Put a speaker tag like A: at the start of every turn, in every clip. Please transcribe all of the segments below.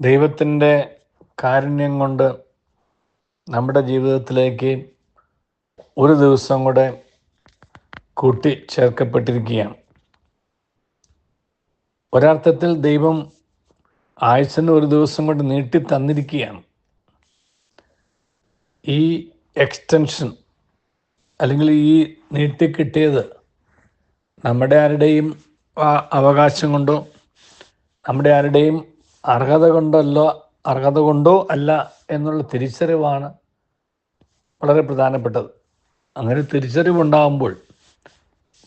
A: ദൈവത്തിന്റെ കാരുണ്യം കൊണ്ട് നമ്മുടെ ജീവിതത്തിലേക്ക് ഒരു ദിവസം കൂടെ കൂട്ടി ചേർക്കപ്പെട്ടിരിക്കുകയാണ്. ഒരർത്ഥത്തിൽ ദൈവം ആഴ്ചന് ഒരു ദിവസം കൊണ്ട് നീട്ടി തന്നിരിക്കുകയാണ്. ഈ എക്സ്റ്റൻഷൻ അല്ലെങ്കിൽ ഈ നീട്ടിക്കിട്ടിയത് നമ്മുടെ ആരുടെയും അവകാശം കൊണ്ടോ നമ്മുടെ ആരുടെയും അർഹത കൊണ്ടല്ലോ അർഹത കൊണ്ടോ അല്ല എന്നുള്ള തിരിച്ചറിവാണ് വളരെ പ്രധാനപ്പെട്ടത്. അങ്ങനെ തിരിച്ചറിവുണ്ടാകുമ്പോൾ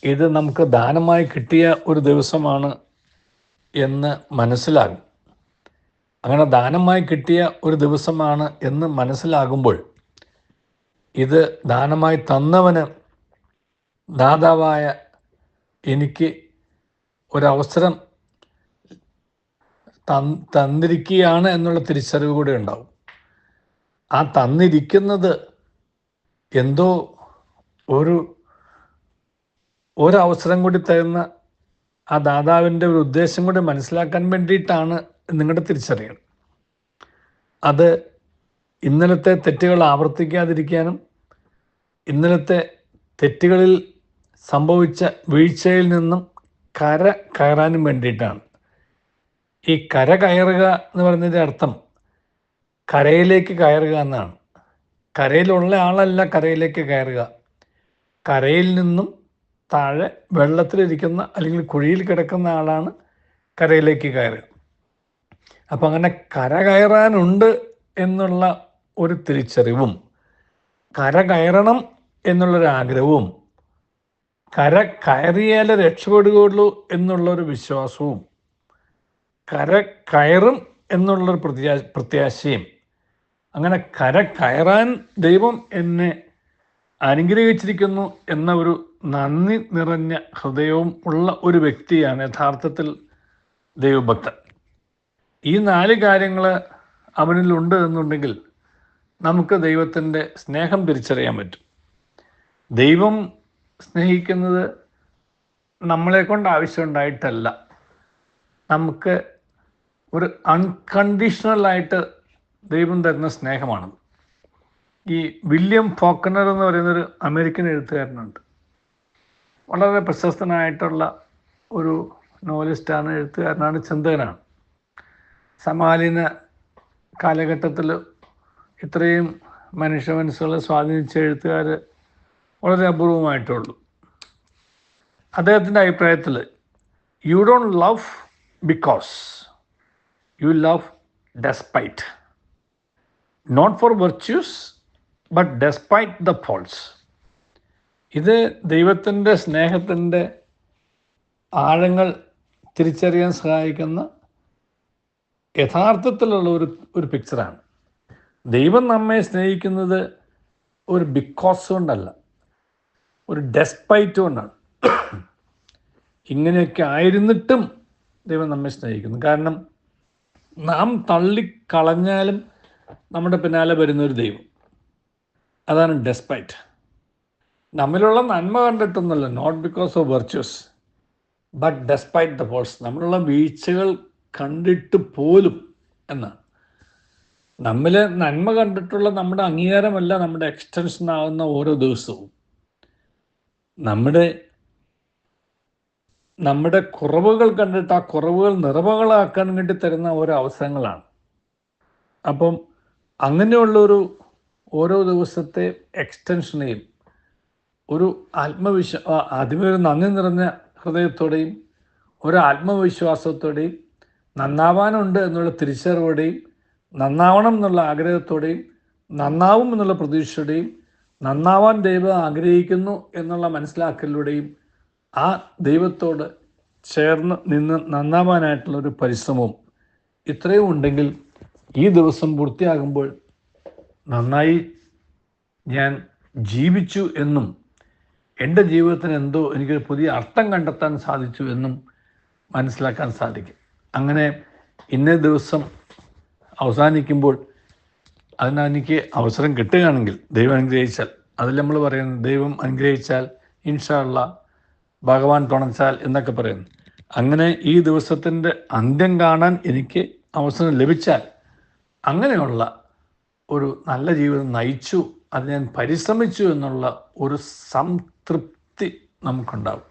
A: ഇത് നമുക്ക് ദാനമായി കിട്ടിയ ഒരു ദിവസമാണ് എന്ന് മനസ്സിലാകും. അങ്ങനെ ദാനമായി കിട്ടിയ ഒരു ദിവസമാണ് എന്ന് മനസ്സിലാകുമ്പോൾ ഇത് ദാനമായി തന്നവന് ദാതാവായ എനിക്ക് ഒരവസരം തന്നിരിക്കുകയാണ് എന്നുള്ള തിരിച്ചറിവ് കൂടെ ഉണ്ടാവും. ആ തന്നിരിക്കുന്നത് എന്തോ ഒരു ഒരവസരം കൂടി തരുന്ന ആ ദാതാവിന്റെ ഒരു ഉദ്ദേശം കൂടി മനസ്സിലാക്കാൻ വേണ്ടിയിട്ടാണ് നിങ്ങളുടെ തിരിച്ചറിയൽ. അത് ഇന്നലത്തെ തെറ്റുകൾ ആവർത്തിക്കാതിരിക്കാനും ഇന്നലത്തെ തെറ്റുകളിൽ സംഭവിച്ച വീഴ്ചയിൽ നിന്നും കര കയറാനും വേണ്ടിയിട്ടാണ്. ഈ കര കയറുക എന്ന് പറയുന്നതിന്റെ അർത്ഥം കരയിലേക്ക് കയറുക എന്നാണ്. കരയിലുള്ള ആളല്ല കരയിലേക്ക് കയറുക. കരയിൽ നിന്നും താഴെ വെള്ളത്തിലിരിക്കുന്ന അല്ലെങ്കിൽ കുഴിയിൽ കിടക്കുന്ന ആളാണ് കരയിലേക്ക് കയറുക. അപ്പം അങ്ങനെ കര കയറാനുണ്ട് എന്നുള്ള ഒരു തിരിച്ചറിവും കര കയറണം എന്നുള്ളൊരാഗ്രഹവും കര കയറിയാലേ രക്ഷപ്പെടുകയുള്ളൂ എന്നുള്ളൊരു വിശ്വാസവും കര കയറും എന്നുള്ളൊരു പ്രത്യാ പ്രത്യാശയും. അങ്ങനെ കര കയറാൻ ദൈവം എന്നെ അനുഗ്രഹിച്ചിരിക്കുന്നു എന്ന ഒരു നന്ദി നിറഞ്ഞ ഹൃദയവും ഉള്ള ഒരു വ്യക്തിയാണ് യഥാർത്ഥത്തിൽ ദൈവഭക്തൻ. ഈ നാല് കാര്യങ്ങൾ അവനിലുണ്ട് എന്നുണ്ടെങ്കിൽ നമുക്ക് ദൈവത്തിന്റെ സ്നേഹം തിരിച്ചറിയാൻ പറ്റും. ദൈവം സ്നേഹിക്കുന്നത് നമ്മളെ കൊണ്ട് ആവശ്യമുണ്ടായിട്ടല്ല. നമുക്ക് ഒരു അൺകണ്ടീഷണൽ ആയിട്ട് ദൈവം തരുന്ന സ്നേഹമാണ് ഈ വില്യം ഫോക്കനർ എന്ന് പറയുന്ന ഒരു അമേരിക്കൻ എഴുത്തുകാരനുണ്ട്. വളരെ പ്രശസ്തനായിട്ടുള്ള ഒരു നോവലിസ്റ്റാണ് എഴുത്തുകാരനാണ് ചിന്തകനാണ്. സമകാലീന കാലഘട്ടത്തിൽ ഇത്രയും മനുഷ്യ മനസ്സുകളെ സ്വാധീനിച്ച എഴുത്തുകാർ വളരെ അപൂർവമായിട്ടുള്ളൂ. അദ്ദേഹത്തിന്റെ അഭിപ്രായത്തിൽ you don't love because you love despite not for virtues but despite the faults ഇത് ദൈവത്തിന്റെ സ്നേഹത്തിന്റെ ആഴങ്ങൾ തിരിച്ചറിയാൻ സഹായിക്കുന്ന യഥാർത്ഥത്തിലുള്ള ഒരു ഒരു പിക്ചറാണ് ദൈവം നമ്മെ സ്നേഹിക്കുന്നത് ഒരു ബിക്കോസ് കൊണ്ടല്ല ഒരു ഡെസ്പൈറ്റ് കൊണ്ടാണ്. ഇങ്ങനെയൊക്കെ ആയിരുന്നിട്ടും ദൈവം നമ്മെ സ്നേഹിക്കുന്നു. കാരണം നാം തള്ളിക്കളഞ്ഞാലും നമ്മുടെ പിന്നാലെ വരുന്ന ഒരു ദൈവം. അതാണ് ഡെസ്പൈറ്റ് നമ്മിലുള്ള നന്മ കണ്ടിട്ടൊന്നുമല്ല not because of virtues but despite the faults നമ്മളുള്ള വീഴ്ചകൾ കണ്ടിട്ട് പോലും എന്നാണ്. നമ്മിൽ നന്മ കണ്ടിട്ടുള്ള നമ്മുടെ അംഗീകാരമല്ല നമ്മുടെ എക്സ്റ്റൻഷൻ ആവുന്ന ഓരോ ദിവസവും. നമ്മുടെ നമ്മുടെ കുറവുകൾ കണ്ടിട്ട് ആ കുറവുകൾ നിറവുകളാക്കാൻ വേണ്ടി തരുന്ന ഓരോ അവസരങ്ങളാണ്. അപ്പം അങ്ങനെയുള്ളൊരു ഓരോ ദിവസത്തെ എക്സ്റ്റൻഷനെയും ഒരു ആത്മവിശ്വാ ഒരു നന്ദി നിറഞ്ഞ ഹൃദയത്തോടെയും ഒരു ആത്മവിശ്വാസത്തോടെയും നന്നാവാനുണ്ട് എന്നുള്ള തിരിച്ചറിവോടെയും നന്നാവണം എന്നുള്ള ആഗ്രഹത്തോടെയും നന്നാവും എന്നുള്ള പ്രതീക്ഷയുടെയും നന്നാവാൻ ദൈവം ആഗ്രഹിക്കുന്നു എന്നുള്ള മനസ്സിലാക്കലിലൂടെയും ആ ദൈവത്തോട് ചേർന്ന് നിന്ന് നന്നാവാനായിട്ടുള്ള ഒരു പരിശ്രമവും ഇത്രയും ഉണ്ടെങ്കിൽ ഈ ദിവസം പൂർത്തിയാകുമ്പോൾ നന്നായി ഞാൻ ജീവിച്ചു എന്നും എന്റെ ജീവിതത്തിന് എന്തോ എനിക്കൊരു പുതിയ അർത്ഥം കണ്ടെത്താൻ സാധിച്ചു എന്നും മനസ്സിലാക്കാൻ സാധിക്കും. അങ്ങനെ ഇന്നേ ദിവസം അവസാനിക്കുമ്പോൾ അതിന് എനിക്ക് അവസരം കിട്ടുകയാണെങ്കിൽ ദൈവം അനുഗ്രഹിച്ചാൽ അതിൽ നമ്മൾ പറയുന്നത് ദൈവം അനുഗ്രഹിച്ചാൽ ഇൻഷാള്ള ഭഗവാൻ തുണച്ചാൽ എന്നൊക്കെ പറയുന്നു. അങ്ങനെ ഈ ദിവസത്തിന്റെ അന്ത്യം കാണാൻ എനിക്ക് അവസരം ലഭിച്ചാൽ അങ്ങനെയുള്ള ഒരു നല്ല ജീവിതം നയിച്ചു അത് ഞാൻ പരിശ്രമിച്ചു എന്നുള്ള ഒരു സംതൃപ്തി നമുക്കുണ്ടാവും.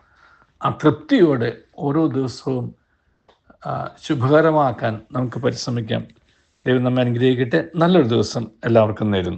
A: ആ തൃപ്തിയോടെ ഓരോ ദിവസവും ശുഭകരമാക്കാൻ നമുക്ക് പരിശ്രമിക്കാം. ദൈവം നമ്മെ അനുഗ്രഹിക്കട്ടെ. നല്ലൊരു ദിവസം എല്ലാവർക്കും നേരുന്നു.